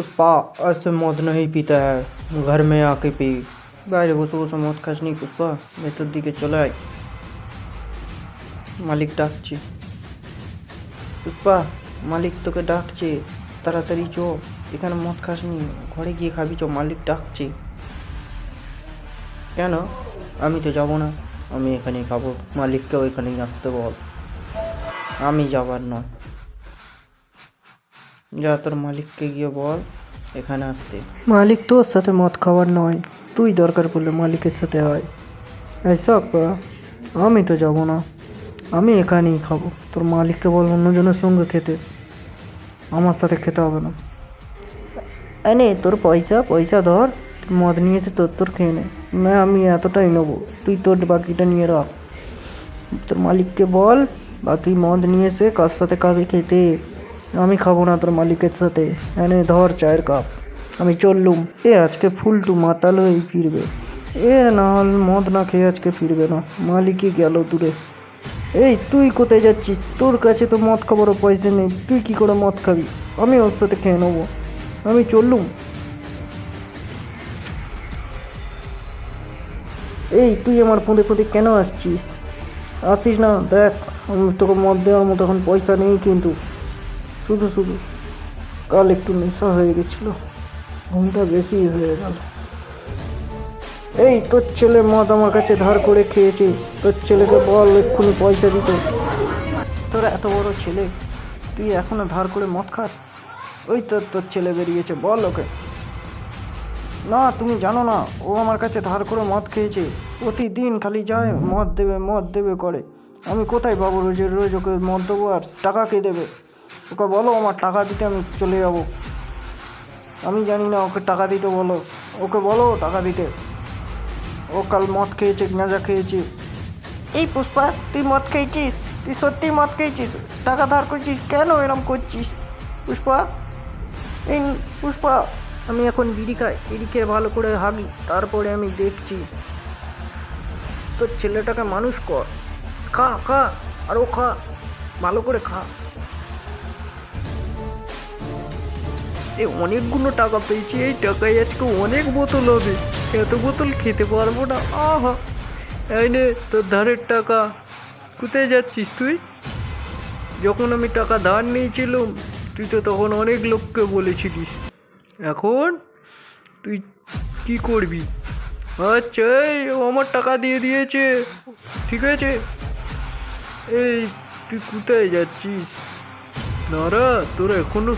पुष्पा ऐसे मौत नहीं पीता है घर में आके पी বাইরে বসে বসে মদ খাসনি পুষ্পা ভেতর দিকে চলে আয় মালিক ডাকছে পুষ্পা মালিক তোকে ডাকছে তাড়াতাড়ি চো এখানে মদ খাসনি ঘরে গিয়ে খাবি চো মালিক ডাকছে কেন আমি তো যাব না আমি এখানেই খাবো মালিককেও এখানেই রাখতে বল আমি যাবার নয় যা তোর মালিককে গিয়ে বল এখানে আসতে। মালিক তোর সাথে মদ খাওয়ার নয়, তুই দরকার পড়লে মালিকের সাথে হয় এসব আমি তো যাব না, আমি এখানেই খাব। তোর মালিককে বল অন্যজনের সঙ্গে খেতে, আমার সাথে খেতে হবে না। এনে তোর পয়সা পয়সা ধর মদ নিয়ে এসে তোর তোর খেয়ে নে। না, আমি এতটাই নেব, তুই তোর বাকিটা নিয়ে রাখ। তোর মালিককে বল, বাকি মদ নিয়ে এসে কার সাথে খাবে খেতে। আমি খাব না তোর মালিকের সাথে। এনে ধর চায়ের কাপ। আমি চললুম। এ আজকে ফুলটু মাতাল হয়ে ফিরবে। এ না হল মদ না খেয়ে আজকে ফিরবে না। মালিকই গেল দূরে। এই, তুই কোথায় যাচ্ছিস? তোর কাছে তো মদ খাবারও পয়সা নেই। তুই কি করে মদ খাবি? আমি ওর সাথে খেয়ে নেব। আমি চললুম। এই, তুই আমার পুঁতে পুঁতে কেন আসছিস? আসিস না, দেখ। আমি তোকে মদ দেওয়ার মতো এখন পয়সা নেই কিন্তু। শুধু শুধু কাল একটু নেশা হয়ে গেছিল, ঘুমটা বেশি হয়ে গেল। এই তোর ছেলে মদ আমার কাছে ধার করে খেয়েছে, তোর ছেলেকে বল, এক্ষুনি পয়সা দিতে। তোর এত বড় ছেলে, তুই এখনও ধার করে মদ খাস? ওই তোর তোর ছেলে বেরিয়েছে, বল ওকে। না, তুমি জানো না, ও আমার কাছে ধার করে মদ খেয়েছে। প্রতিদিন খালি যায়, মদ দেবে মদ দেবে করে। আমি কোথায় পাবো রোজ রোজ ওকে মদ দেবো আর টাকা কে দেবে? ওকে বলো আমার টাকা দিতে আমি চলে যাব। আমি জানি না ওকে টাকা দিতে বলো। ওকে বলো টাকা দিতে। ও কাল মদ খেয়েছে গাঁজা খেয়েছে। এই পুষ্পা তুই মদ খেয়েছিস? তুই সত্যি মদ খেয়েছিস? টাকা ধার করছিস কেন এরম করছিস? পুষ্পা? এই পুষ্পা আমি এখন বিড়ি খাই। বিড়ি খেয়ে ভালো করে হাগি তারপরে আমি দেখছি। তোর ছেলেটাকে মানুষ কর। খা খা আরও খা। ভালো করে খা। এ অনেকগুলো টাকা পেয়েছি, এই টাকায় আজকে অনেক বোতল হবে। এত বোতল খেতে পারব না। আহা, এই নে তোর ধারের টাকা। কোথায় যাচ্ছিস তুই? যখন আমি টাকা ধার নিয়েছিলাম, তুই তো তখন অনেক লোককে বলেছিলিস। এখন তুই কি করবি? আচ্ছা এই আমার টাকা দিয়ে দিয়েছে। ঠিক আছে। এই, তুই কোথায় যাচ্ছিস? না তোরা এখনও